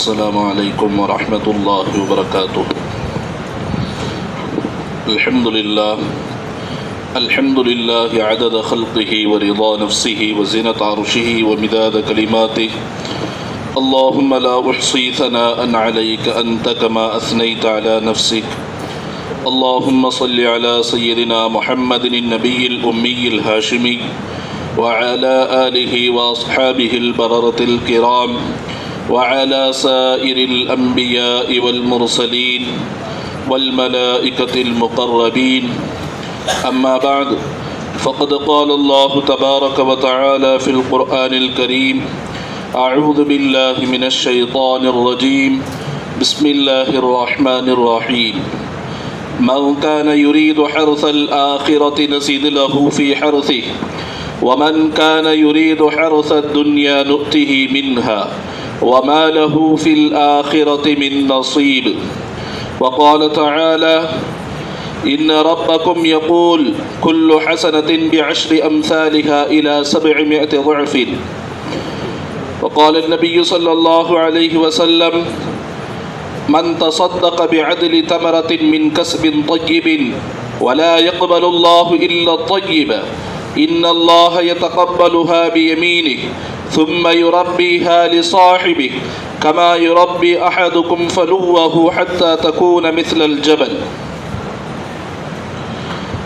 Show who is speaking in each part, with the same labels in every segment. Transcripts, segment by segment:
Speaker 1: السلام عليكم ورحمة الله وبركاته. الحمد لله. الحمد لله عدد خلقه ورضا نفسه وزنة عرشه ومداد كلماته. اللهم لا أحصي ثناء عليك أنت كما أثنيت على نفسك. اللهم صل على سيدنا محمد النبي الأمي الهاشمي وعلى آله وأصحابه البررة الكرام. وعلى سائر الأنبياء والمرسلين والملائكة المقربين. أما بعد فقد قال الله تبارك وتعالى في القرآن الكريم أعوذ بالله من الشيطان الرجيم. بسم الله الرحمن الرحيم. من كان يريد حرث الآخرة نزد له في حرثه ومن كان يريد حرث الدنيا نؤته منها. وما له في الآخرة من نصيب وقال تعالى إن ربكم يقول كل حسنة بعشر أمثالها إلى سبعمائة ضعف وقال النبي صلى الله عليه وسلم من تصدق بعدل تمرة من كسب طيب ولا يقبل الله إلا الطيب إن الله يتقبلها بيمينه ثم يربيها لصاحبه كما يربي أحدكم فلوه حتى تكون مثل الجبل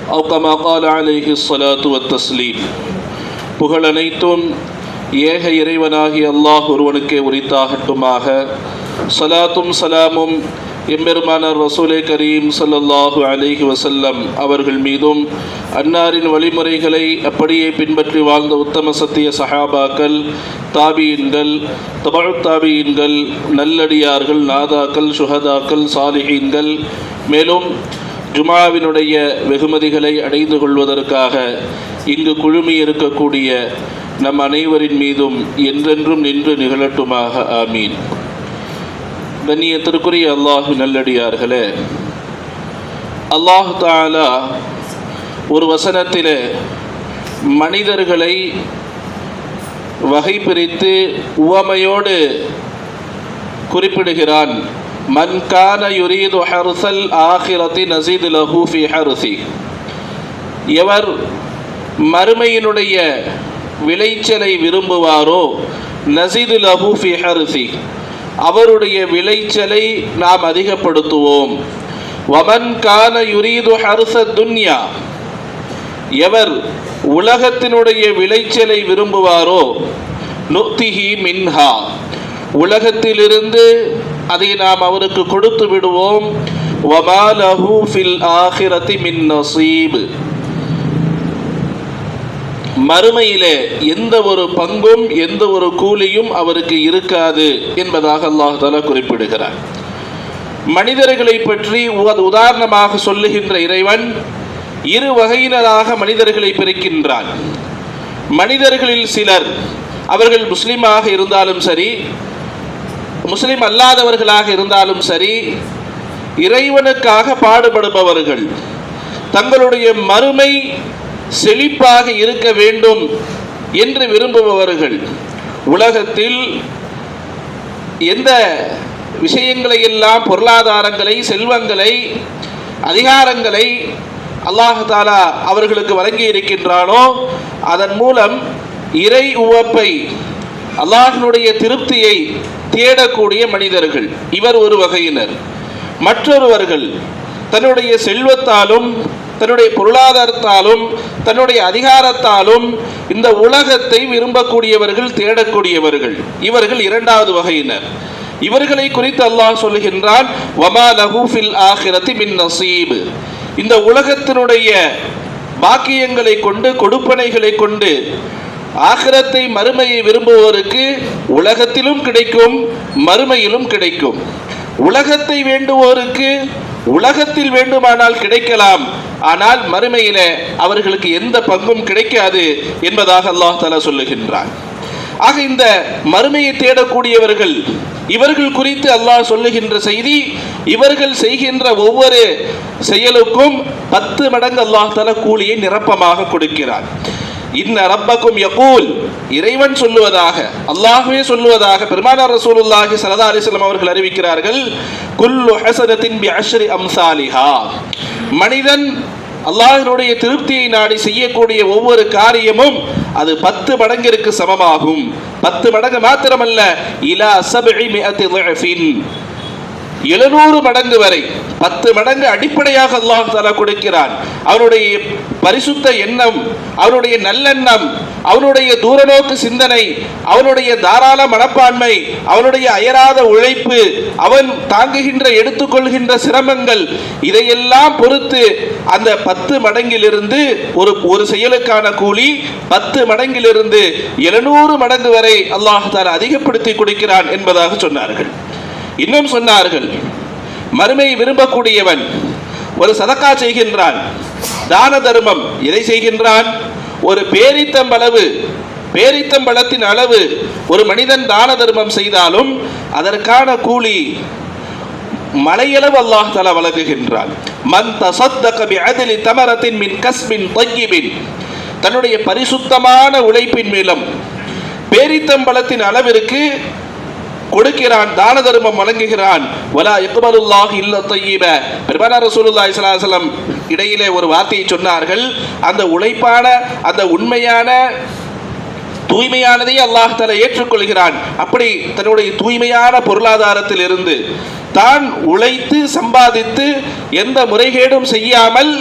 Speaker 1: أو كما قال عليه الصلاة والتسليم புகழ் அனைத்தும் ஏக இறைவனாகிய அல்லாஹ் ஒருவனுக்கே உரித்தாகட்டுமாக சலாத்தும் சலாமும் எம்பெருமானார் ரசூலே கரீம் ஸல்லல்லாஹு அலிஹி வசல்லம் அவர்கள் மீதும் அன்னாரின் வழிமுறைகளை அப்படியே பின்பற்றி வாழ்ந்த உத்தம சத்திய சஹாபாக்கள் தாபியின்கள் தபழ் தாபியின்கள் நல்லடியார்கள் நாதாக்கள் சுஹதாக்கள் சாலிஹீன்கள் மேலும் ஜுமாவினுடைய வெகுமதிகளை அடைந்து கொள்வதற்காக இங்கு குழுமி இருக்கக்கூடிய நம் அனைவரின் மீதும் என்றென்றும் நின்று நிகழட்டுமாக. ஆமீன். கண்ணியத்திற்குரிய அல்லாஹு நல்லடியார்களே அல்லாஹு தாலா ஒரு வசனத்தில் மனிதர்களை வகை பிரித்து உவமையோடு குறிப்பிடுகிறான். மன் கான யுரீது ஹர்சல் ஆஹிரத்தி நசீது லஹூஃபி ஹர்சி. எவர் மறுமையினுடைய விளைச்சலை விரும்புவாரோ நசீது லஹூஃபி ஹர்சி. அவருடைய விளைச்சலை நாம் அதிகப்படுத்துவோம். வமன் கான யுரீது ஹர்ச துன்யா எவர் உலகத்தினுடைய விளைச்சலை விரும்புவாரோ நுத்திஹி மின்ஹா உலகத்திலிருந்து அதை நாம் அவருக்கு கொடுத்து விடுவோம். வமாலஹு ஃபில் ஆஹிரதி மின் நசீபு. மறுமையிலே எந்த ஒரு பங்கும் எந்த ஒரு கூலியும் அவருக்கு இருக்காது என்பதாக அல்லாஹ் தாலா குறிப்பிடுகிறார். மனிதர்களை பற்றி உதாரணமாக சொல்லுகின்ற இறைவன் இரு வகையினராக மனிதர்களை பிரிக்கின்றான். மனிதர்களில் சிலர் அவர்கள் முஸ்லீமாக இருந்தாலும் சரி முஸ்லிம் அல்லாதவர்களாக இருந்தாலும் சரி இறைவனுக்காக பாடுபடுபவர்கள். தங்களுடைய மறுமை செழிப்பாக இருக்க வேண்டும் என்று விரும்புபவர்கள். உலகத்தில் எந்த விஷயங்களை எல்லாம் பொருளாதாரங்களை செல்வங்களை அதிகாரங்களை அல்லாஹாலா அவர்களுக்கு வழங்கி இருக்கின்றானோ அதன் மூலம் இறை உவப்பை அல்லாஹினுடைய திருப்தியை தேடக்கூடிய மனிதர்கள். இவர் ஒரு வகையினர். மற்றொருவர்கள் தன்னுடைய செல்வத்தாலும் தன்னுடைய பொருளாதாரத்தாலும் தன்னுடைய அதிகாரத்தாலும் இந்த உலகத்தை விரும்பக்கூடியவர்கள் தேடக்கூடியவர்கள். இவர்கள் இரண்டாவது வகையினர். இவர்களை குறித்து அல்லாஹ் சொல்லுகின்றான் வமா லஹூஃபில் ஆஹிரத்தி மின் நசீபு. இந்த உலகத்தினுடைய பாக்கியங்களை கொண்டு கொடுப்பனைகளை கொண்டு ஆகிரத்தை மறுமையை விரும்புவோருக்கு உலகத்திலும் கிடைக்கும் மறுமையிலும் கிடைக்கும். உலகத்தை வேண்டுவோருக்கு உலகத்தில் வேண்டுமானால் கிடைக்கலாம். ஆனால் மறுமையில அவர்களுக்கு எந்த பங்கும் கிடைக்காது என்பதாக அல்லாஹ் தலா சொல்லுகின்றான். ஆக இந்த மறுமையை தேடக்கூடியவர்கள் இவர்கள் குறித்து அல்லாஹ் சொல்லுகின்ற செய்தி இவர்கள் செய்கின்ற ஒவ்வொரு செயலுக்கும் பத்து மடங்கு அல்லாஹ் தலா கூலியை நிரப்பமாக கொடுக்கிறார் இன்ன ரப்பக்கும் யகூல். இறைவன் சொல்லுவதாக அல்லாஹ்வே சொல்லுவதாக பெருமானார் ரசூலுல்லாஹி சல்லா அலிஸ்லாம் அவர்கள் அறிவிக்கிறார்கள் குல்லு ஹசரத்தின் பி அஷ்ரி அம்சாலிஹா. மனிதன் அல்லாஹினுடைய திருப்தியை நாடி செய்யக்கூடிய ஒவ்வொரு காரியமும் அது பத்து மடங்கிற்கு சமமாகும். பத்து மடங்கு மாத்திரமல்ல இலா சபி மிஅத்தி எழுநூறு மடங்கு வரை பத்து மடங்கு அடிப்படையாக அல்லாஹ் தாலா கொடுக்கிறான். அவனுடைய பரிசுத்த எண்ணம் அவனுடைய நல்லெண்ணம் அவனுடைய தூரநோக்கு சிந்தனை அவனுடைய தாராள மனப்பான்மை அவனுடைய அயராத உழைப்பு அவன் தாங்குகின்ற எடுத்துக்கொள்கின்ற சிரமங்கள் இதையெல்லாம் பொறுத்து அந்த பத்து மடங்கிலிருந்து ஒரு ஒரு செயலுக்கான கூலி பத்து மடங்கிலிருந்து எழுநூறு மடங்கு வரை அல்லாஹ் தாலா அதிகப்படுத்தி கொடுக்கிறான் என்பதாக சொன்னார்கள். இன்னும் சொன்னார்கள் மறுமையை விரும்பக்கூடியவன் ஒரு சதக்கா செய்கின்றான் தான தர்மம் எதை செய்கின்றான்? ஒரு பேரித்தம்பளவு பேரித்தம்பளத்தின் அளவு ஒரு மனிதன் தான தர்மம் செய்தாலும் அதற்கான கூலி மலையளவு அல்லாஹ் தலா வழங்குகின்றான். மன் தசத்தக பிஅத்லி தமரத்தின் மின் கஸ்மின் தய்யிபின் தன்னுடைய பரிசுத்தமான உழைப்பின் மூலம் பேரித்தம்பளத்தின் அளவிற்கு கொடுக்கிறான் தான தர்மம் வழங்குகிறான். வலா இக்பலுல்லாஹ் இல்ல தய்யிப பெருமானார் ரசூலுல்லாஹி ஸல்லல்லாஹு அலைஹி வஸல்லம் இடையிலே ஒரு வார்த்தையை சொன்னார்கள். அந்த உழைப்பான அந்த உண்மையான தூய்மையானதை அல்லாஹ் தலை ஏற்றுக்கொள்கிறான். அப்படி தன்னுடைய தூய்மையான பொருளாதாரத்தில் இருந்து தான் உழைத்து சம்பாதித்து எந்த முறைகேடும் செய்யாமல்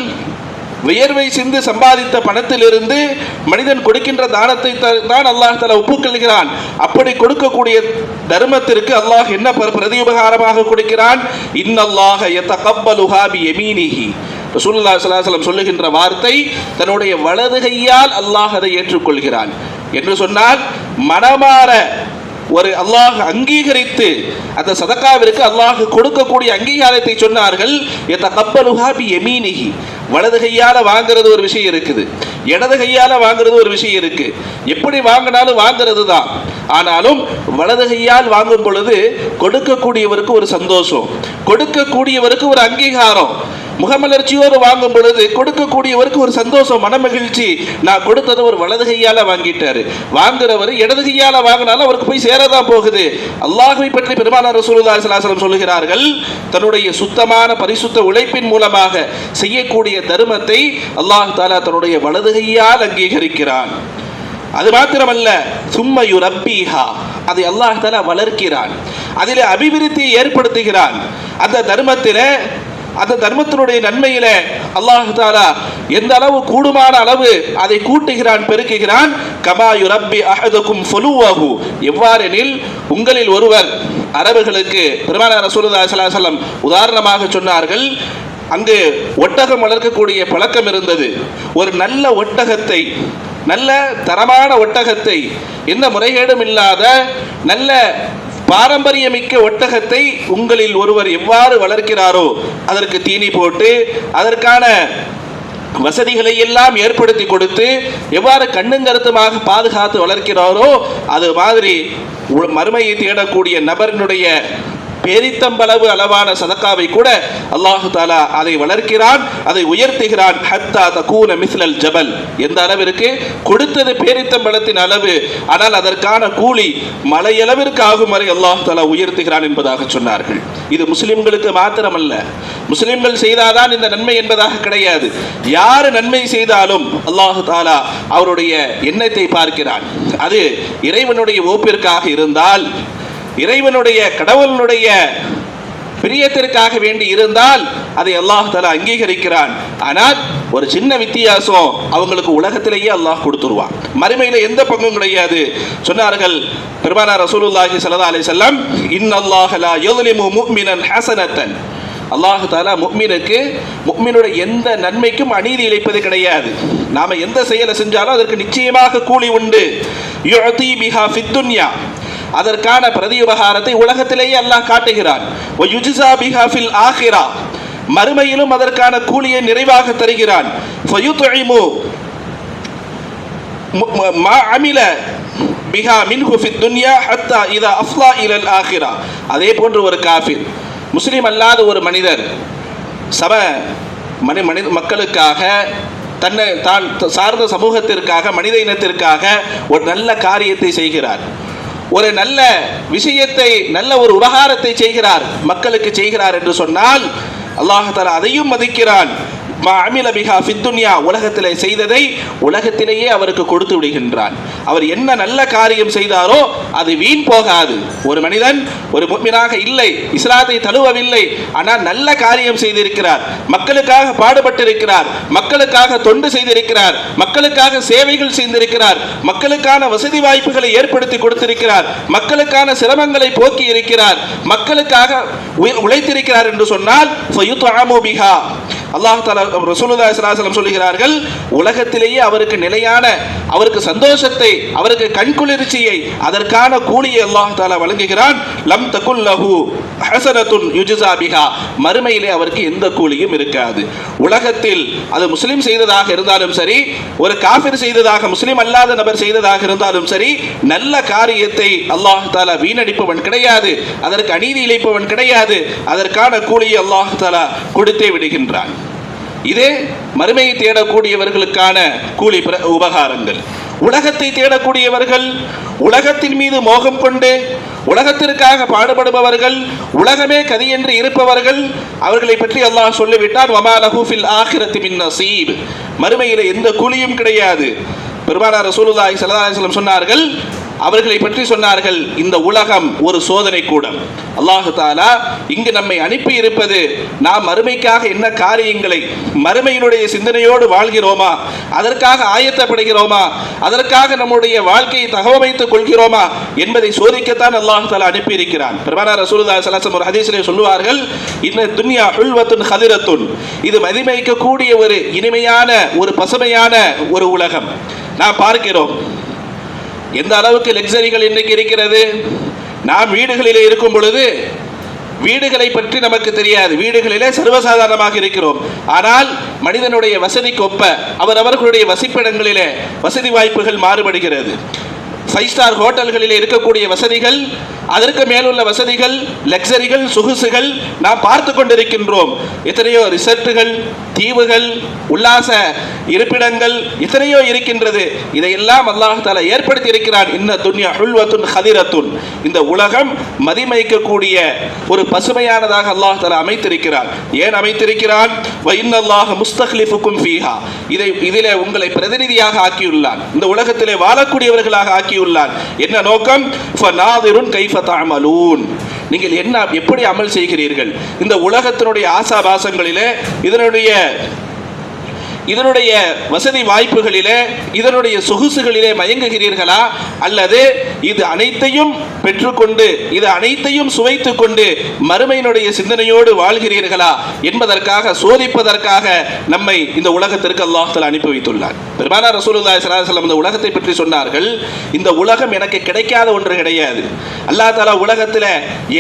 Speaker 1: வியர்வை சிந்து சம்பாதித்த பணத்திலிருந்து மனிதன் கொடுக்கின்ற தானத்தை தான் அல்லாஹ் தலா ஒப்புக்கொள்கிறான். அப்படி கொடுக்கக்கூடிய தர்மத்திற்கு அல்லாஹ் என்ன பிர- பிரதியுபகாரமாக கொடுக்கிறான்? இன்னல்லாஹ யதகப்பலுஹா பி யமீனிஹி ரசூலுல்லாஹி ஸல்லல்லாஹு சொல்லுகின்ற வார்த்தை தன்னுடைய வலது கையால் அல்லாஹ் அதை ஏற்றுக்கொள்கிறான். என்று சொன்னால் மனமாற ஒரு அல்லாஹ் அங்கீகரித்து அந்த சதக்காவிற்கு அல்லாஹ் கொடுக்கக்கூடிய அங்கீகாரத்தை சொன்னார்கள். எத்தகப்பலுஹா பி யமீனிஹி வலது கையால வாங்குறது ஒரு விஷயம் இருக்குது. இடது கையால வாங்குறது ஒரு விஷயம் இருக்கு. எப்படி வாங்கினாலும் வாங்குறது தான். ஆனாலும் வலது கையால் வாங்கும் பொழுது கொடுக்கக்கூடியவருக்கு ஒரு சந்தோஷம். கொடுக்கக்கூடியவருக்கு ஒரு அங்கீகாரம். முகமலர்ச்சியோடு வாங்கும் பொழுது கொடுக்கக்கூடியவருக்கு ஒரு சந்தோஷம் மனமகிழ்ச்சி. நான் கொடுத்ததை ஒரு வலது கையால் வாங்கிட்டாரு. வாங்குறவர் இடது கையால் வாங்கினாலும் அவருக்கு போய் சேரதான் போகுது. அல்லாஹுவை பற்றி பெருமானார் ரசூலுல்லா சலாசலம் சொல்லுகிறார்கள் தன்னுடைய சுத்தமான பரிசுத்த உழைப்பின் மூலமாக செய்யக்கூடிய தருமத்தை அல்லாஹ் தாலா தன்னுடைய வலது கையால் அங்கீகரிக்கிறான். அது மாத்திரமல்ல சும்மையு ரப்பீஹா அதை அல்லாஹ் தாலா வளர்க்கிறான். அதில் அபிவிருத்தியை ஏற்படுத்துகிறான். அந்த தர்மத்தில அந்த தர்மத்தினுடைய நன்மையில அல்லாஹ் தாலா எந்த அளவு கூடுமான அளவு அதை கூட்டுகிறான் பெருக்குகிறான்? கமாயு ரப்பி அஹதுக்கும் ஃபுலுவஹு. எவ்வாறெனில் உங்களில் ஒருவர் அரபுகளுக்கு பெருமான ரசூலுல்லாஹி ஸல்லல்லாஹு உதாரணமாக சொன்னார்கள் அங்கு ஒட்டகம் வளர்க்கக்கூடிய பழக்கம் இருந்தது. ஒரு நல்ல ஒட்டகத்தை நல்ல தரமான ஒட்டகத்தை எந்த முறைகேடும் இல்லாத நல்ல பாரம்பரியமிக்க ஒட்டகத்தை உங்களில் ஒருவர் எவ்வாறு வளர்க்கிறாரோ அதற்கு தீனி போட்டு அதற்கான வசதிகளை எல்லாம் ஏற்படுத்தி கொடுத்து எவ்வாறு கண்ணுங்கருத்துமாக பாதுகாத்து வளர்க்கிறாரோ அது மாதிரி மறுமையை தேடக்கூடிய நபரினுடைய பேரித்தம்பளவு அளவான சதக்காவை கூட அல்லாஹு தாலா அதை வளர்க்கிறான் அதை உயர்த்துகிறான். ஹத்தா தகூன மிஸ்லல் ஜபல். எந்த அளவிற்கு கொடுத்தது பேரித்தம்பளத்தின் அளவு. ஆனால் அதற்கான கூலி மலையளவிற்கு ஆகும் வரை அல்லாஹு தாலா உயர்த்துகிறான் என்பதாக சொன்னார்கள். இது முஸ்லிம்களுக்கு மாத்திரமல்ல. முஸ்லிம்கள் செய்தாதான் இந்த நன்மை என்பதாக கிடையாது. யார் நன்மை செய்தாலும் அல்லாஹு தாலா அவருடைய எண்ணத்தை பார்க்கிறான். அது இறைவனுடைய ஓப்பிற்காக இருந்தால் இறைவனுடைய கடவுளுடைய பிரியத்திற்காக வேண்டி இருந்தால் அதை அல்லாஹ் தலா அங்கீகரிக்கிறான். ஆனால் ஒரு சின்ன வித்தியாசம் அவங்களுக்கு உலகத்திலேயே அல்லாஹ் கொடுத்துருவான். மறுமையில எந்த பங்கும் கிடையாது. சொன்னார்கள் பெருமானா ரசூலுல்லாஹி சல்லா அலி சொல்லம் இன் அல்லாஹலா யظ்லிமு முக்மினன் ஹசனத்தன். அல்லாஹு தாலா முக்மினுக்கு முக்மினுடைய எந்த நன்மைக்கும் அநீதி இழைப்பது கிடையாது. நாம எந்த செயலை செஞ்சாலும் அதற்கு நிச்சயமாக கூலி உண்டு. யுஅதி பிஹா ஃபித் துன்யா. அதற்கான பிரதி பிரதியுபகாரத்தை உலகத்திலேயே அல்லாஹ் காட்டுகிறான். மறுமையிலும் அதற்கான கூலியை நிறைவாக தருகிறான். பிஹா மின்ஹு ஃபித் துன்யா ஹத்தா இதா அஃப்லா இலல் ஆஹிரா அதே போன்று ஒரு காஃபிர். முஸ்லீம் அல்லாத ஒரு மனிதர் சம மனி மனித மக்களுக்காக தன்னை தான் சார்ந்த சமூகத்திற்காக மனித இனத்திற்காக ஒரு நல்ல காரியத்தை செய்கிறார். ஒரு நல்ல விஷயத்தை நல்ல ஒரு உபகாரத்தை செய்கிறார் மக்களுக்கு செய்கிறார் என்று சொன்னால் அல்லாஹால அதையும் மதிக்கிறான். மா அமில பிஹா ஃபித்துன்யா உலகத்திலே செய்ததை உலகத்திலேயே அவருக்கு கொடுத்து விடுகின்றான் அவர் என்ன நல்ல காரியம் செய்தாரோ அது வீண் போகாது. ஒரு மனிதன் ஒரு முக்மினாக இல்லை இஸ்லாத்தை தழுவவில்லை ஆனால் நல்ல காரியம் செய்திருக்கிறார். மக்களுக்காக பாடுபட்டிருக்கிறார் மக்களுக்காக தொண்டு செய்திருக்கிறார் மக்களுக்காக சேவைகள் செய்திருக்கிறார் மக்களுக்கான வசதி வாய்ப்புகளை ஏற்படுத்தி கொடுத்திருக்கிறார் மக்களுக்கான சிரமங்களை போக்கி இருக்கிறார் மக்களுக்காக உழைத்திருக்கிறார் என்று சொன்னால் அல்லாஹ் தாலா ரசூலுல்லாஹி ஸல்லல்லாஹு சொல்லுகிறார்கள் உலகத்திலேயே அவருக்கு நிலையான அவருக்கு சந்தோஷத்தை அவருக்கு கண்குளிர்ச்சியை அதற்கான கூலியை அல்லாஹ் தாலா வழங்குகிறான். லம் தகுல் லஹு ஹஸனத்துன் யுஜ்ஸா மறுமையிலே அவருக்கு எந்த கூலியும் இருக்காது. உலகத்தில் அது முஸ்லீம் செய்ததாக இருந்தாலும் சரி ஒரு காஃபிர் செய்ததாக முஸ்லீம் அல்லாத நபர் செய்ததாக இருந்தாலும் சரி நல்ல காரியத்தை அல்லாஹ் தாலா வீணடிப்பவன் கிடையாது அதற்கு அநீதி இழைப்பவன் கிடையாது அதற்கான கூலியை அல்லாஹ் தாலா கொடுத்தே விடுகின்றான். இதே மறுமையை தேடக்கூடியவர்களுக்கான கூலி உபகாரங்கள். உலகத்தை தேடக்கூடியவர்கள் உலகத்தின் மீது மோகம் கொண்டு உலகத்திற்காக பாடுபடுபவர்கள் உலகமே கதி என்று இருப்பவர்கள் அவர்களை பற்றி எல்லாம் சொல்லிவிட்டான் வமா லஹூஃபில் ஆஹிரத்தி மின் நசீப். மறுமையில் எந்த கூலியும் கிடையாது. பெருமானார் ரசூலுல்லாஹி ஸல்லல்லாஹு சொன்னார்கள் அவர்களை பற்றி சொன்னார்கள் இந்த உலகம் ஒரு சோதனை கூடம். அல்லாஹு தாலா இங்கு நம்மை அனுப்பி இருப்பது நாம் மறுமைக்காக என்ன காரியங்களை மறுமையினுடைய சிந்தனையோடு வாழ்கிறோமா அதற்காக ஆயத்தப்படுகிறோமா அதற்காக நம்முடைய வாழ்க்கையை தகவமைத்துக் கொள்கிறோமா என்பதை சோதிக்கத்தான் அல்லாஹு தாலா அனுப்பி இருக்கிறான். பெருமானார் ரசூலுல்லாஹி சலாசம் ஒரு ஹதீஸிலே சொல்லுவார்கள் இந்த துன்யா உள்வத்துன் ஹதிரத்துன். இது மதிமைக்கக்கூடிய ஒரு இனிமையான ஒரு பசுமையான ஒரு உலகம். நான் பார்க்கிறோம் எந்த அளவுக்கு லக்ஸரிகள் இன்றைக்கு இருக்கிறது? நாம் வீடுகளிலே இருக்கும் பொழுது வீடுகளை பற்றி நமக்கு தெரியாது. வீடுகளிலே சர்வசாதாரணமாக இருக்கிறோம். ஆனால் மனிதனுடைய வசதிக்கு ஒப்ப அவர் அவர்களுடைய வசிப்பிடங்களிலே வசதி வாய்ப்புகள் மாறுபடுகிறது. ஃபைவ் ஸ்டார் ஹோட்டல்களில் இருக்கக்கூடிய வசதிகள் அதற்கு மேலுள்ள வசதிகள் லக்ஸரிகள் சொகுசுகள் நாம் பார்த்து கொண்டிருக்கின்றோம். எத்தனையோ ரிசர்ட்டுகள் தீவுகள் உல்லாச இருப்பிடங்கள் எத்தனையோ இருக்கின்றது. இதையெல்லாம் அல்லாஹால ஏற்படுத்தி இருக்கிறான் இன்ன துன்யா ஹுல்வத்துன் ஹதிரத்துன். இந்த உலகம் மதிமைக்கக்கூடிய ஒரு பசுமையானதாக அல்லாஹால அமைத்திருக்கிறான். ஏன் அமைத்திருக்கிறான்? வ முஸ்தக்லிஃபுக்கும் ஃபீஹா. இதை இதிலே உங்களை பிரதிநிதியாக ஆக்கியுள்ளான். இந்த உலகத்திலே வாழக்கூடியவர்களாக ஆக்கியுள்ளான் என்ன நோக்கம்? ஃபநாதிருன் நீங்கள் என்ன எப்படி அமல் செய்கிறீர்கள்? இந்த உலகத்தினுடைய ஆசாபாசங்களிலே இதனுடைய இதனுடைய வசதி வாய்ப்புகளிலே இதனுடைய சொகுசுகளிலே மயங்குகிறீர்களா? அல்லது இது அனைத்தையும் பெற்றுக்கொண்டு இது அனைத்தையும் சுவைத்துக் கொண்டு மறுமையினுடைய சிந்தனையோடு வாழ்கிறீர்களா என்பதற்காக சோதிப்பதற்காக நம்மை இந்த உலகத்திற்கு அல்லாஹ்தஆலா அனுப்பி வைத்துள்ளார். பெருமானார் ரசூலுல்லாஹி ஸல்லல்லாஹு அலைஹி இந்த உலகத்தை பற்றி சொன்னார்கள் இந்த உலகம் எனக்கு கிடைக்காத ஒன்று கிடையாது. அல்லாஹ் தஆலா உலகத்தில்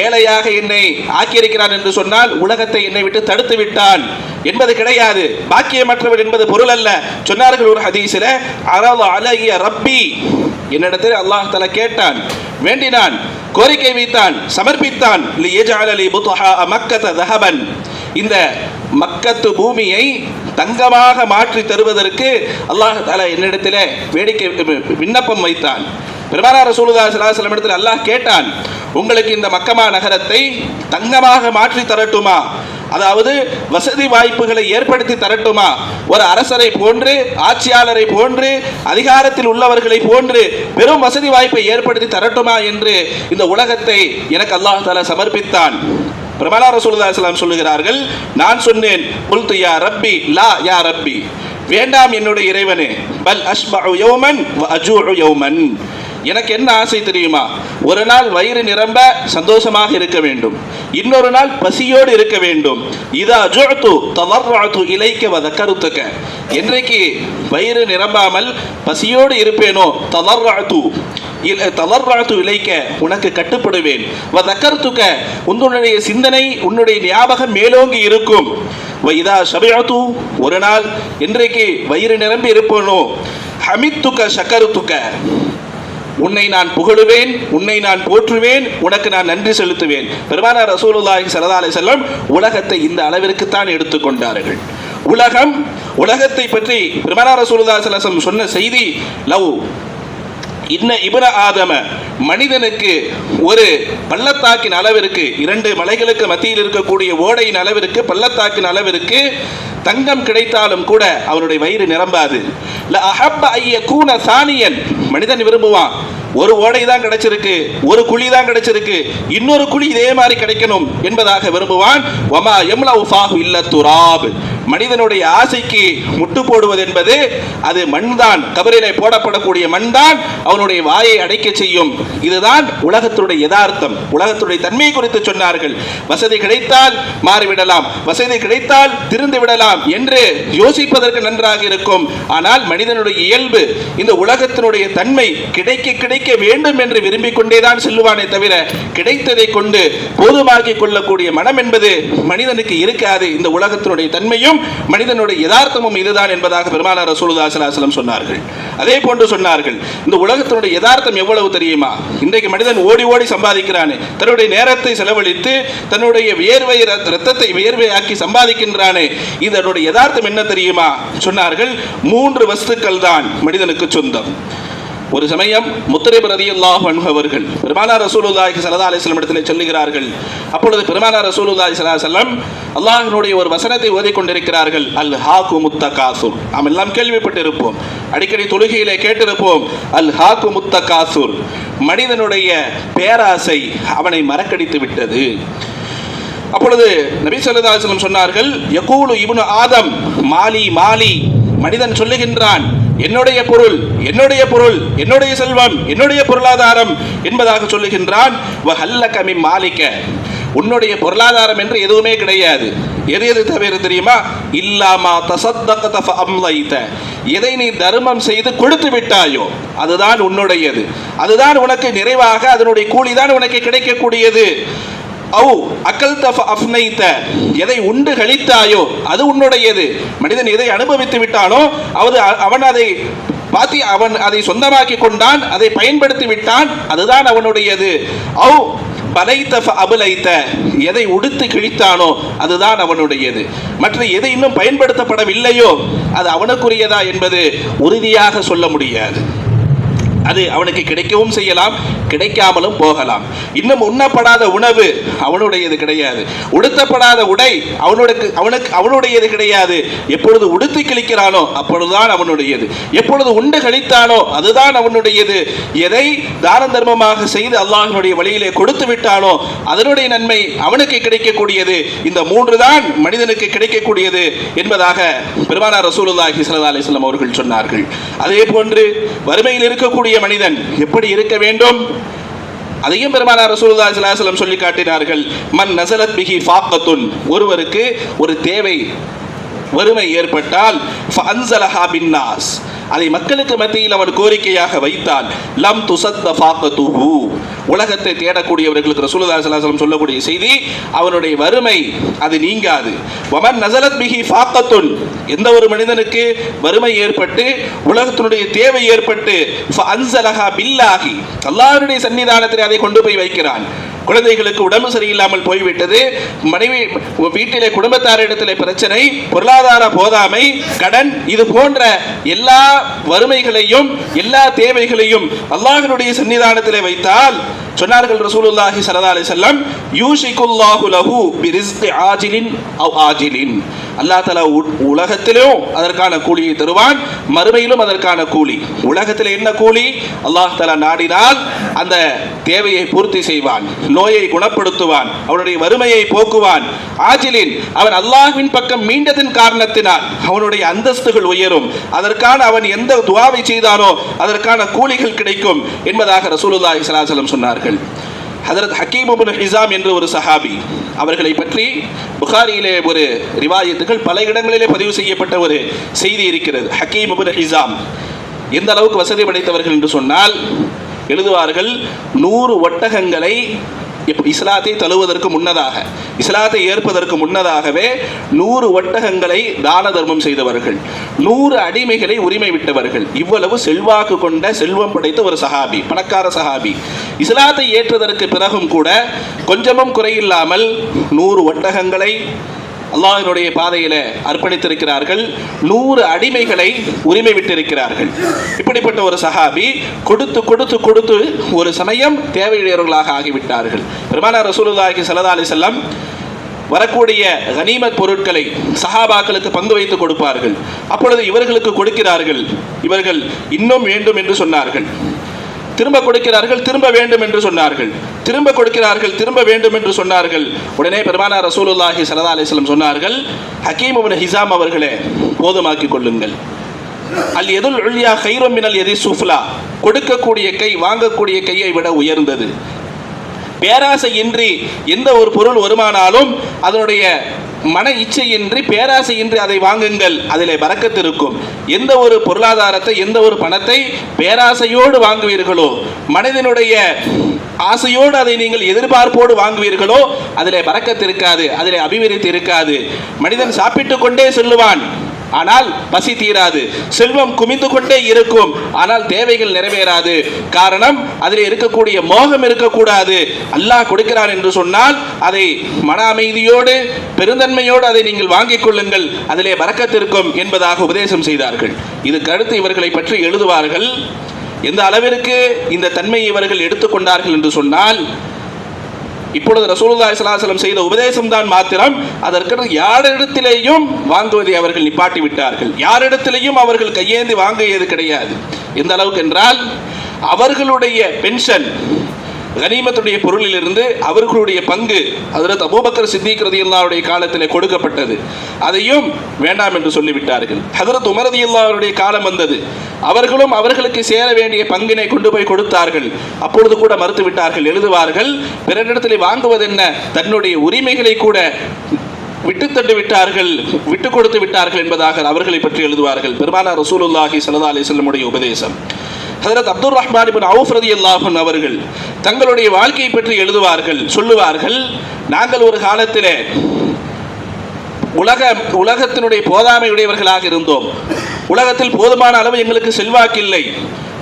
Speaker 1: ஏழையாக என்னை ஆக்கியிருக்கிறான் என்று சொன்னால் உலகத்தை என்னை விட்டு தடுத்து விட்டான் என்பது கிடையாது. பாக்கியமற்றவன் என்பது பொருள் அல்ல. சொன்னார்கள் ஒரு ஹதீஸில் அரவ அழகிய ரப்பி என்னிடத்தில் அல்லாஹ் தஆலா கேட்டான் வேண்டினான் கோரிக்கை வைத்தான் சமர்ப்பித்தான். இந்த மக்கத்து பூமியை தங்கமாக மாற்றி தருவதற்கு அல்லாஹ் தஆலா என்னிடத்தில் வேடிக்கை விண்ணப்பம் வைத்தான். பெருமானார் ரசூலுல்லாஹி ஸல்லல்லாஹு இடத்தில் அல்லாஹ் கேட்டான் உங்களுக்கு இந்த மக்கமா நகரத்தை தங்கமாக மாற்றி தரட்டுமா? அதாவது வசதி வாய்ப்புகளை ஏற்படுத்தி தரட்டுமா? ஒரு அரசரை போன்று ஆட்சியாளரை போன்று அதிகாரத்தில் உள்ளவர்களை போன்று பெரும் வசதி வாய்ப்பை ஏற்படுத்தி தரட்டுமா என்று இந்த உலகத்தை எனக்கு அல்லாஹ் சமர்ப்பித்தான். பிரபலா ரசூலுல்லாஹி சொல்லுகிறார்கள் நான் சொன்னேன் குல்து யா ரப்பி லா யா ரப்பி. வேண்டாம் என்னுடைய இறைவனே பல் அஷ்பு யௌமன் வ அஜூஉ யௌமன். எனக்கு என்ன ஆசை தெரியுமா? ஒரு நாள் வயிறு நிரம்ப சந்தோஷமாக இருக்க வேண்டும். இன்னொரு நாள் பசியோடு இருக்க வேண்டும். இதா ஜுஅத்து தவர்ரஅத்து இலைக்க வ தக்கருத்துக்க. என்றைக்கு வயிறு நிரம்பாமல் பசியோடு இருப்பேனோ தவர்ரஅத்து தவர்ராத்து இலைக்க உனக்கு கட்டுப்படுவேன். வ தக்கர்த்துக்க உன்னுடைய சிந்தனை உன்னுடைய ஞாபகம் மேலோங்கி இருக்கும். வ இதா ஷபியத்து ஒரு நாள் இன்றைக்கு வயிறு நிரம்பி இருப்பேனோ ஹமித்துக்க சக்கருத்துக்க. உன்னை நான் புகழுவேன் உன்னை நான் போற்றுவேன் உனக்கு நான் நன்றி செலுத்துவேன். பெருமானார் ரசூலுல்லாஹி சரதாலை செல்லம் உலகத்தை இந்த அளவிற்கு தான் எடுத்துக்கொண்டார்கள் உலகம் உலகத்தை பற்றி பெருமானார் ரசூலுல்லாஹி ஸல்லல்லாஹு சொன்ன செய்தி லவ். இன்ன இபன ஆதம மனிதனுக்கு ஒரு பள்ளத்தாக்கின் அளவிற்கு இரண்டு மலைகளுக்கு மத்தியில் இருக்கக்கூடிய ஓடையின் அளவிற்கு பள்ளத்தாக்கின் அளவிற்கு தங்கம் கிடைத்தாலும் கூட அவனுடைய வயிறு நிரம்பாது. மனிதன் விரும்புவான். ஒரு ஓடை தான் கிடைச்சிருக்கு ஒரு குழி தான் கிடைச்சிருக்கு இன்னொரு குழி இதே மாதிரி கிடைக்கணும் என்பதாக விரும்புவான். வமா எம்லா உஃபாஹு இல்ல துராப். மனிதனுடைய ஆசைக்கு முட்டு போடுவது என்பது அது மண்தான் கபரிலே போடப்படக்கூடிய மண்தான் அவனுடைய வாயை அடைக்க செய்யும். இதுதான் உலகத்துடைய யதார்த்தம். உலகத்துடைய தன்மை குறித்து சொன்னார்கள். வசதி கிடைத்தால் மாறிவிடலாம். வசதி கிடைத்தால் திருந்து விடலாம் என்று யோசிப்பதற்கு நன்றாக இருக்கும். ஆனால் மனிதனுடைய இயல்பு இந்த உலகத்தினுடைய தன்மை கிடைக்க கிடைக்க வேண்டும் என்று விரும்பிக் கொண்டேதான் செல்லுவானே தவிர கிடைத்ததை கொண்டு போதுமாக்கிக் கொள்ளக்கூடிய மனம் என்பது மனிதனுக்கு இருக்காது. இந்த உலகத்தினுடைய தன்மையும் மனிதனுடைய யதார்த்தமும் இதுதான் என்பதாக பெருமானார் ரசூலுல்லாஹி ஸல்லல்லாஹு சொன்னார்கள். அதே போன்று சொன்னார்கள். இந்த உலக உலகத்தினுடைய யதார்த்தம் எவ்வளவு தெரியுமா? இன்றைக்கு மனிதன் ஓடி ஓடி சம்பாதிக்கிறானே. தன்னுடைய நேரத்தை செலவழித்து தன்னுடைய வியர்வை ரத்- ரத்தத்தை வியர்வையாக்கி சம்பாதிக்கின்றானே. இதனுடைய யதார்த்தம் என்ன தெரியுமா? சொன்னார்கள் மூன்று வஸ்துக்கள் தான் மனிதனுக்கு சொந்தம். ஒரு சமயம் முத்தரிப் ரதியல்லாஹு அவர்கள் பெருமானார் ரசூலுல்லாஹி ஸல்லல்லாஹு அலைஹி வஸல்லம் சொல்லுகிறார்கள். அப்பொழுது பெருமானார் ரசூலுல்லாஹி ஸல்லல்லாஹு செல்லம் அல்லாஹினுடைய ஒரு வசனத்தை ஓதிக்கொண்டிருக்கிறார்கள். அல் ஹாக்கு முத்தகாசுர். நாம் எல்லாம் கேள்விப்பட்டிருப்போம். அடிக்கடி தொழுகையிலே கேட்டிருப்போம். அல் ஹாக்கு முத்தகாசுர். மனிதனுடைய பேராசை அவனை மறக்கடித்து விட்டது. அப்பொழுது நபி ஸல்லல்லாஹு சொன்னார்கள் யகூலு இப்னு ஆதம் மாலி மாலி. மனிதன் சொல்லுகின்றான் என்னுடைய பொருள் என்னுடைய பொருள் என்னுடைய செல்வம் என்னுடைய பொருளாதாரம் என்பதாக சொல்லுகின்றான் வஹல்லக மாலிக்க உன்னுடைய பொருளாதாரம் என்று எதுவுமே கிடையாது. எது எது தவிர தெரியுமா? இல்லாமா தசத்தகத அம்லைத எதை நீ தர்மம் செய்து கொடுத்து விட்டாயோ அதுதான் உன்னுடையது. அதுதான் உனக்கு நிறைவாக அதனுடைய கூலிதான் உனக்கு கிடைக்கக்கூடியது. அவு அக்கல் தஃப் அஃப்னைத்த எதை உண்டு கழித்தாயோ அது உன்னுடையது. மனிதன் எதை அனுபவித்து விட்டானோ அவது அவன் அதை பாத்தி அவன் அதை சொந்தமாக்கி கொண்டான் அதை பயன்படுத்தி விட்டான் அதுதான் அவனுடையது. அவு பலைத்த அபுலைத்த எதை உடுத்து கிழித்தானோ அதுதான் அவனுடையது. மற்ற எதை இன்னும் பயன்படுத்தப்படவில்லையோ அது அவனுக்குரியதா என்பது உறுதியாக சொல்ல முடியாது. அது அவனுக்கு கிடைக்கவும் செய்யலாம் கிடைக்காமலும் போகலாம். இன்னும் உண்ணப்படாத உணவு அவனுடையது கிடையாது. உடுத்தப்படாத உடை அவனுக்கு அவனுக்கு அவனுடையது கிடையாது. எப்பொழுது உடுத்து கிழிக்கிறானோ அப்பொழுதுதான் அவனுடையது. எப்பொழுது உண்டு கழித்தானோ அதுதான் அவனுடையது. எதை தான தர்மமாக செய்து அல்லாஹனுடைய வழியிலே கொடுத்து விட்டானோ அதனுடைய நன்மை அவனுக்கு கிடைக்கக்கூடியது. இந்த மூன்று தான் மனிதனுக்கு கிடைக்கக்கூடியது என்பதாக பெருமானார் ரசூலுல்லாஹி சல்லா அலிஸ்லாம் அவர்கள் சொன்னார்கள். அதே போன்று வறுமையில் இருக்கக்கூடிய மனிதன் எப்படி இருக்க வேண்டும்? அதையும் பெருமானார் ரசூல்லா சிலாசலம் சொல்லி காட்டினார்கள். மன் நசலத் பிஹி ஃபாக்கத்துன். ஒருவருக்கு ஒரு தேவை வறுமை ஏற்பட்டால் ஃபஅன்ஸலஹா பின்னாஸ் அதை மக்களுக்கு மத்தியில் அவன் கோரிக்கையாக வைத்தால் லம் துசத்த ஃபாக்கத்துஹு உலகத்தை தேடக்கூடியவர்களுக்கு ரசூலுல்லாஹி சொல்லக்கூடிய செய்தி அவனுடைய வறுமை அது நீங்காது. வமன் நசலத் பிஹி ஃபாக்கத்துன் எந்த ஒரு மனிதனுக்கு வறுமை ஏற்பட்டு உலகத்தினுடைய தேவை ஏற்பட்டு ஃபஅன்ஸலஹா பில்லாகி அல்லாஹ்வுடைய சன்னிதானத்தில் அதை கொண்டு போய் வைக்கிறான். குழந்தைகளுக்கு உடம்பு சரியில்லாமல் போய்விட்டது. மனைவி வீட்டிலே குடும்பத்தாரிடத்தில் பிரச்சனை பொருளாதார போதாமை கடன் இது போன்ற எல்லா வறுமைகளையும் எல்லா தேவைகளையும் அல்லாஹினுடைய சன்னிதானத்திலே வைத்தால் சொன்னார்கள் ரசூலுல்லாஹி சல்லா அலி செல்லம் யூஷிகுல்லாஹு லஹு பிரிஸ்கி ஆஜிலின் அவ் ஆஜிலின். அல்லாஹ் தலா உ- உலகத்திலும் அதற்கான கூலியை தருவான் மறுமையிலும் அதற்கான கூலி. உலகத்தில் என்ன கூலி? அல்லாஹ் தலா நாடினால் அந்த தேவையை பூர்த்தி செய்வான். நோயை குணப்படுத்துவான் அவனுடைய வறுமையை போக்குவான். ஆஜிலின் அவன் அல்லாஹ்வின் பக்கம் மீண்டதின் காரணத்தினால் அவனுடைய அந்தஸ்துகள் உயரும். அதற்கான அவன் எந்த துவாவை செய்தானோ அதற்கான கூலிகள் கிடைக்கும் என்பதாக ரசூலுல்லாஹி சலாசலம் சொன்னார்கள். ஹதரத் ஹக்கீம் இப்னு ஹிசாம் என்று ஒரு சஹாபி அவர்களை பற்றி புகாரியிலே ஒரு ரிவாயத்துகள் பல இடங்களிலே பதிவு செய்யப்பட்ட ஒரு செய்தி இருக்கிறது. ஹக்கீம் ஹிசாம் எந்த அளவுக்கு வசதி படைத்தவர்கள் என்று சொன்னால் எழுதுவார்கள் நூறு ஒட்டகங்களை இஸ்லாத்தை தழுவதற்கு முன்னதாக இஸ்லாத்தை ஏற்பதற்கு முன்னதாகவே நூறு ஒட்டகங்களை தான தர்மம் செய்தவர்கள் நூறு அடிமைகளை உரிமை விட்டவர்கள் இவ்வளவு செல்வாக்கு கொண்ட செல்வம் படைத்த ஒரு சஹாபி பணக்கார சஹாபி. இஸ்லாத்தை ஏற்றதற்கு பிறகும் கூட கொஞ்சமும் குறையில்லாமல் நூறு ஒட்டகங்களை அல்லாஹினுடைய பாதையில அர்ப்பணித்திருக்கிறார்கள். நூறு அடிமைகளை உரிமை விட்டிருக்கிறார்கள் இப்படிப்பட்ட ஒரு சஹாபி கொடுத்து கொடுத்து கொடுத்து ஒரு சமயம் தேவையுடையவர்களாக ஆகிவிட்டார்கள். பெருமானார் ரசூலுல்லாஹி ஸல்லல்லாஹு அலி செல்லம் வரக்கூடிய கனிமத் பொருட்களை சஹாபாக்களுக்கு பங்கு வைத்து கொடுப்பார்கள். அப்பொழுது இவர்களுக்கு கொடுக்கிறார்கள். இவர்கள் இன்னும் வேண்டும் என்று சொன்னார்கள். திரும்ப கொடுக்கிறார்கள் திரும்ப வேண்டும் என்று சொன்னார்கள். திரும்ப கொடுக்கிறார்கள் திரும்ப வேண்டும் என்று சொன்னார்கள். உடனே பெருமானா ரசூலுல்லாஹி ஸல்லல்லாஹு அலைஹி சொன்னார்கள் ஹக்கீம் ஹிசாம் அவர்களே போதுமாக்கிக் கொள்ளுங்கள். அல் எதுல் ஒழியா ஹைரம் மினல் எதி சுஃப்லா கொடுக்கக்கூடிய கை வாங்கக்கூடிய கையை விட உயர்ந்தது. பேராசையின்றி எந்த ஒரு பொருள் வருமானாலும் அதனுடைய மன இச்சையின்றி பேராசையின்றி அதை வாங்குங்கள். அதிலே பறக்கத்து இருக்கும். எந்த ஒரு பொருளாதாரத்தை எந்த ஒரு பணத்தை பேராசையோடு வாங்குவீர்களோ மனிதனுடைய ஆசையோடு அதை நீங்கள் எதிர்பார்ப்போடு வாங்குவீர்களோ அதிலே பறக்கத்து இருக்காது அதிலே அபிவிருத்தி இருக்காது. மனிதன் சாப்பிட்டு கொண்டே செல்லுவான். ஆனால் பசி தீராது. செல்வம் குமிந்து கொண்டே இருக்கும். ஆனால் தேவைகள் நிறைவேறாது. காரணம் அதில் இருக்கக்கூடிய மோகம் இருக்கக்கூடாது. அல்லாஹ் கொடுக்கிறான் என்று சொன்னால் அதை மன அமைதியோடு பெருந்தன்மையோடு அதை நீங்கள் வாங்கிக் கொள்ளுங்கள். அதிலே பறக்கத்திருக்கும் என்பதாக உபதேசம் செய்தார்கள். இது கருத்து இவர்களை பற்றி எழுதுவார்கள். எந்த அளவிற்கு இந்த தன்மையை இவர்கள் எடுத்துக்கொண்டார்கள் என்று சொன்னால் இப்பொழுது ரசூலுல்லாஹி ஸல்லல்லாஹு செய்த உபதேசம் தான் மாத்திரம். அதற்கு யாரிடத்திலேயும் வாங்குவதை அவர்கள் நிப்பாட்டி விட்டார்கள். யாரிடத்திலேயும் அவர்கள் கையேந்தி வாங்கியது கிடையாது. எந்த அளவுக்கு என்றால் அவர்களுடைய பென்ஷன் கனிமத்துடைய பொருளிலிருந்து அவர்களுடைய பங்கு அதில் அபூபக்கர் சித்திக் ரதியுல்லாவுடைய காலத்திலே கொடுக்கப்பட்டது. அதையும் வேண்டாம் என்று சொல்லிவிட்டார்கள். ஹதரத் உமரதி ரதியுல்லாவுடைய காலம் வந்தது. அவர்களும் அவர்களுக்கு சேர வேண்டிய பங்கினை கொண்டு போய் கொடுத்தார்கள். அப்பொழுது கூட மறுத்து விட்டார்கள் எழுதுவார்கள் பிறரிடத்திலே வாங்குவதென்ன? தன்னுடைய உரிமைகளை கூட விட்டு தண்டு விட்டார்கள் விட்டு கொடுத்து விட்டார்கள் என்பதாக அவர்களை பற்றி எழுதுவார்கள். பெருமானார் ரசூலுல்லாஹி சல்லா அலைஹி உபதேசம். ஹதரத் அப்துல் ரஹ்மான் இப்னு அவுஃப் ரதி அல்லாஹன் அவர்கள் தங்களுடைய வாழ்க்கையை பற்றி எழுதுவார்கள் சொல்லுவார்கள். நாங்கள் ஒரு காலத்திலே உலக உலகத்தினுடைய போதாமையுடையவர்களாக இருந்தோம். உலகத்தில் போதுமான அளவு எங்களுக்கு செல்வாக்கில்லை.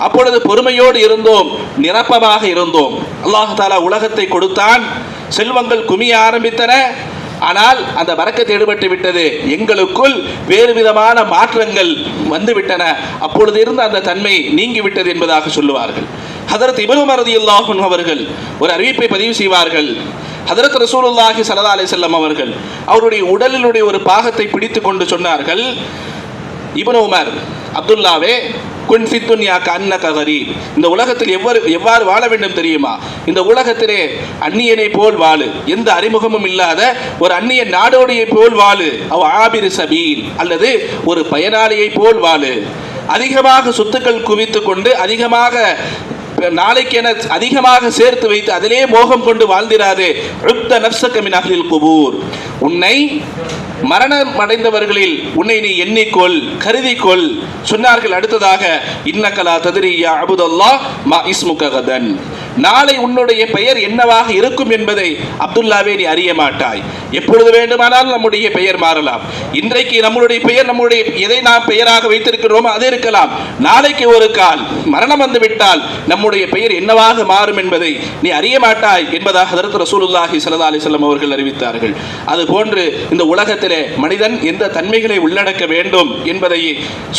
Speaker 1: அப்பொழுது பொறுமையோடு இருந்தோம் நிரப்பமாக இருந்தோம். அல்லாஹாலா உலகத்தை கொடுத்தான் செல்வங்கள் குமிய ஆரம்பித்தன. ஆனால் அந்த வரக்கத்தை ஈடுபட்டு விட்டது. எங்களுக்குள் வேறு விதமான மாற்றங்கள் வந்துவிட்டன. அப்பொழுது இருந்த அந்த தன்மை நீங்கிவிட்டது என்பதாக சொல்லுவார்கள். ஹதரத் இபனு மரதி அல்லாஹுன் அவர்கள் ஒரு அறிவிப்பை பதிவு செய்வார்கள். ஹதரத் ரசூலுல்லாஹி ஸல்லல்லாஹு அலி செல்லம் அவர்கள் அவருடைய உடலினுடைய ஒரு பாகத்தை பிடித்து கொண்டு சொன்னார்கள் இப்னு உமர் அப்துல்லாவே குன்ஃபித்துன்யா கண்ண துன்யா இந்த உலகத்தில் எவ்வாறு எவ்வாறு வாழ வேண்டும் தெரியுமா? இந்த உலகத்திலே அந்நியனை போல் வாழு. எந்த அறிமுகமும் இல்லாத ஒரு அந்நிய நாடோடியை போல் வாழு. அவ் ஆபிர் சபீல். அல்லது ஒரு பயனாளியை போல் வாழு. அதிகமாக சொத்துக்கள் குவித்து கொண்டு அதிகமாக நாளைக்கென அதிகமாக சேர்த்து வைத்து அதிலே மோகம் கொண்டு வாழ்ந்திராது. ருப்த நப்சக அகலில் குபூர். உன்னை மரணம் அடைந்தவர்களில் உன்னை நீ எண்ணிக்கொள் கருதிக்கொள். சொன்னார்கள் அடுத்ததாக இன்னக்கலா ததிரியா அபுதல்லா மா இஸ்முகதன் நாளை உன்னுடைய பெயர் என்னவாக இருக்கும் என்பதை அப்துல்லாவே நீ அறிய மாட்டாய். எப்பொழுது வேண்டுமானாலும் நம்முடைய பெயர் மாறலாம். இன்றைக்கு நம்மளுடைய பெயர் நம்முடைய எதை நாம் பெயராக வைத்திருக்கிறோமோ அது இருக்கலாம். நாளைக்கு ஒரு கால் மரணம் வந்து விட்டால் நம்முடைய பெயர் என்னவாக மாறும் என்பதை நீ அறிய மாட்டாய் என்பதாக ஹதரத் ரசூலுல்லாஹி சல்லா அலிசல்லம் அவர்கள் அறிவித்தார்கள். அது போன்று இந்த உலகத்திலே மனிதன் எந்த தன்மைகளை உள்ளடக்க வேண்டும் என்பதை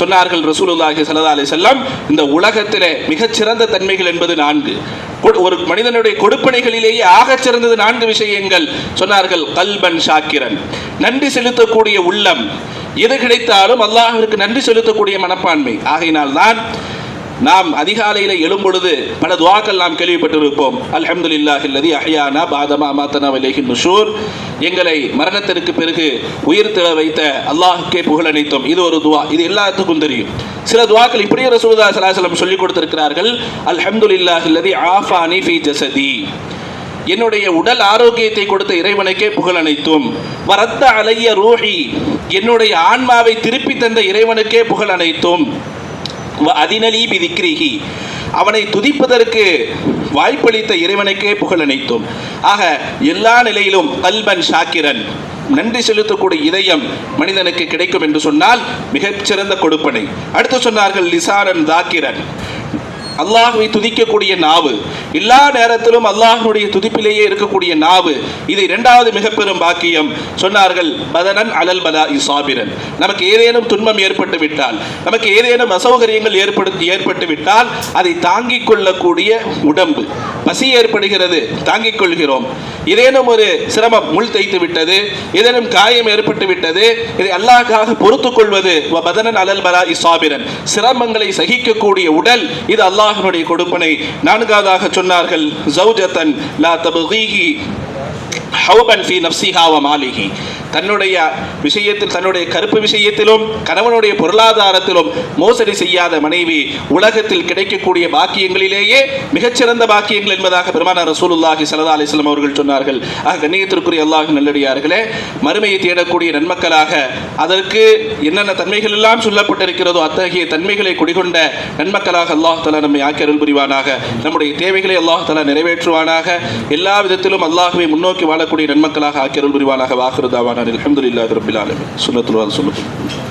Speaker 1: சொன்னார்கள் ரசூலுல்லாஹி சல்லா அலிசல்லாம் இந்த உலகத்திலே மிகச்சிறந்த தன்மைகள் என்பது நான்கு. ஒரு மனிதனுடைய கொடுப்பனைகளிலேயே ஆகச் சிறந்தது நான்கு விஷயங்கள். சொன்னார்கள் கல்பன் ஷாக்கிரன். நன்றி செலுத்தக்கூடிய உள்ளம். எது கிடைத்தாலும் அல்லாஹிற்கு நன்றி செலுத்தக்கூடிய மனப்பான்மை. ஆகையினால் தான் நாம் அதிகாலையில் எழும்பொழுது பல துவாக்கள் நாம் கேள்விப்பட்டிருப்போம். அல்ஹம்துலில்லாஹி இல்லதி அஹ்யானா பாதமா மாத்தனா இலைஹி நுஷூர். எங்களை மரணத்திற்கு பிறகு உயிர் திற வைத்த அல்லாஹ்க்கே புகழனைத்தோம் இது ஒரு துவா. இது எல்லாத்துக்கும் தெரியும். சில துவாக்கள் இப்படியே ரசூதா சலாசலம் சொல்லிக் கொடுத்திருக்கிறார்கள். அல்ஹம்துலில்லாஹி அல்லதி ஆஃபானி ஃபி ஜசதி. என்னுடைய உடல் ஆரோக்கியத்தை கொடுத்த இறைவனுக்கே புகழ் அனைத்தும் வரத்த அலைய ரூஹி. என்னுடைய ஆன்மாவை திருப்பி தந்த இறைவனுக்கே புகழ் அனைத்தும் அதினலி பிதிக்ரிஹி. அவனை துதிப்பதற்கு வாய்ப்பளித்த இறைவனுக்கே புகழ் அனைத்தும். ஆக எல்லா நிலையிலும் கல்பன் ஷாக்கிரன் நன்றி செலுத்தக்கூடிய இதயம் மனிதனுக்கு கிடைக்கும் என்று சொன்னால் மிகச்சிறந்த கொடுப்பனை. அடுத்து சொன்னார்கள் லிசாரன் தாக்கிரன். அல்லாஹுவை துதிக்கக்கூடிய நாவு. எல்லா நேரத்திலும் அல்லாஹுடைய துதிப்பிலேயே இருக்கக்கூடிய நாவு. இது இரண்டாவது மிக பெரும் பாக்கியம். சொன்னார்கள் பதனன் அலல் பதா இசாபிரன் நமக்கு ஏதேனும் துன்பம் ஏற்பட்டு விட்டால் நமக்கு ஏதேனும் அசௌகரியங்கள் ஏற்படுத்தி ஏற்பட்டு விட்டால் அதை தாங்கிக் கொள்ளக்கூடிய உடம்பு. பசி ஏற்படுகிறது தாங்கிக் கொள்கிறோம். ஏதேனும் ஒரு சிரமம் முள் தைத்து விட்டது ஏதேனும் காயம் ஏற்பட்டு விட்டது இதை அல்லாஹாக பொறுத்துக் கொள்வது வ பதனன் அலல் பலா இசாபிரன் சிரமங்களை சகிக்கக்கூடிய உடல் இது அல்லாஹ் அல்லாஹனுடைய கொடுப்பனை நான்காவதாக சொன்னார்கள் ஜௌஜத்தன் லா தபகீஹி ஹவுபன் ஃபி நப்சிஹா வ மாலிஹி. தன்னுடைய விஷயத்தில் தன்னுடைய கருப்பு விஷயத்திலும் கணவனுடைய பொருளாதாரத்திலும் மோசடி செய்யாத மனைவி உலகத்தில் கிடைக்கக்கூடிய பாக்கியங்களிலேயே மிகச்சிறந்த பாக்கியங்கள் என்பதாக பெருமானார் ரசூலுல்லாஹி ஸல்லல்லாஹு அலிஸ்லாம் அவர்கள் சொன்னார்கள். ஆக கண்ணியத்திற்குரிய அல்லாஹ் நல்லடியார்களே மறுமையை தேடக்கூடிய நன்மக்களாக அதற்கு என்னென்ன தன்மைகள் எல்லாம் சொல்லப்பட்டிருக்கிறதோ அத்தகைய தன்மைகளை குடிகொண்ட நன்மக்களாக அல்லாஹ் தலா நம்மை ஆக்கியருள் புரிவானாக. நம்முடைய தேவைகளை அல்லாஹ் தலா நிறைவேற்றுவானாக. எல்லா விதத்திலும் அல்லாஹுவை முன்னோக்கி வாழக்கூடிய நன்மக்களாக ஆக்கியருள் புரிவானாக. வாக்குறுதாவான الحمد لله رب العالمين. سنة الله سنة الله